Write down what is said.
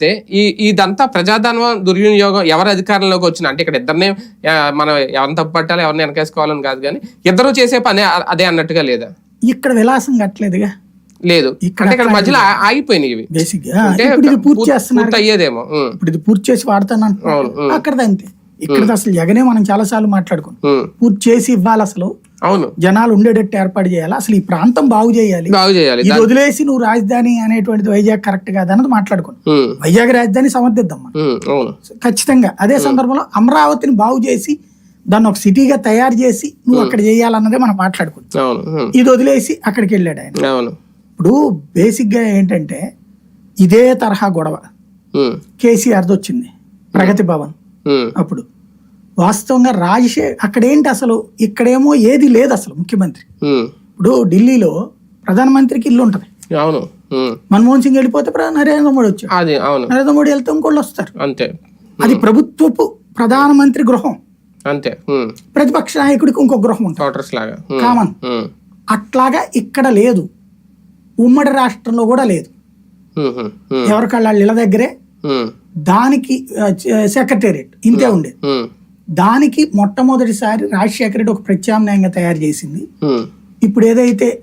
అయితే ఈ ఇదంతా ప్రజాధనం దుర్వినియోగం ఎవరు అధికారంలోకి వచ్చిన అంటే ఇక్కడ ఇద్దరినే మనం ఎవరిని తప్పు పట్టాలి ఎవరిని వెనకేసుకోవాలని కాదు కానీ ఇద్దరు చేసే పని అదే అన్నట్టుగా లేదా? ఇక్కడ విలాసం కట్టలేదుగా? లేదు. ఇక్కడ ఇక్కడ మధ్యలో ఆగిపోయినాయి ఇవి. బేసిక్ ఇది పూర్తి చేస్తున్నారు పూర్తి అయ్యేదేమో ఇప్పుడు ఇది పూర్తి చేసి వాడతాను అంటున్నారు. అక్కడది అంతే. ఇక్కడ అసలు జగనే మనం చాలా సార్లు మాట్లాడుకున్నాం. పూర్తి చేసి ఇవ్వాలి అసలు. అవును. జనాలు ఉండేటట్టు ఏర్పాటు చేయాలి? అసలు ఈ ప్రాంతం బాగు చేయాలి. బాగు చేయాలి. ఇది వదిలేసి నువ్వు రాజధాని అనేటువంటిది వైజాగ్ కరెక్ట్ కాదు అన్నది మాట్లాడుకున్నాం వైజాగ్ రాజధాని సమర్థిద్దాం ఖచ్చితంగా. అదే సందర్భంలో అమరావతిని బాగు చేసి దాన్ని ఒక సిటీగా తయారు చేసి నువ్వు అక్కడ చేయాలన్నదే మనం ఉం, ఇది వదిలేసి అక్కడికి వెళ్ళాడు ఆయన. ఇప్పుడు బేసిక్గా ఏంటంటే ఇదే తరహా గొడవ. కేసీఆర్ది వచ్చింది. ప్రగతి భవన్ అప్పుడు. వాస్తవంగా రాజశే అక్కడేంటి అసలు? ఇక్కడేమో ఏది లేదు అసలు ముఖ్యమంత్రి. ఇప్పుడు ఢిల్లీలో ప్రధానమంత్రికి ఇల్లు ఉంటది. అవును. మన్మోహన్ సింగ్ వెళ్ళిపోతే నరేంద్ర మోడీ అది అవును. నరేంద్ర మోడీ వెళ్తే ఇంకోళ్ళు వస్తారు. అంతే. అది ప్రభుత్వపు ప్రధానమంత్రి గృహం. అంతే. ప్రతిపక్ష నాయకుడికి ఇంకో గృహం ఉంటుంది. లాగా. కామన్. అట్లాగా ఇక్కడ లేదు. ఉమ్మడి రాష్ట్రంలో కూడా లేదు. ఎవరికాళ్ళ ఇళ్ళ దగ్గరే. దానికి సెక్రటేరియట్. ఇంతే ఉండేది దానికి మొట్టమొదటిసారి రాజశేఖర రెడ్డి ఒక ప్రత్యామ్నాయంగా తయారు చేసింది. ఇప్పుడు ఏదైతే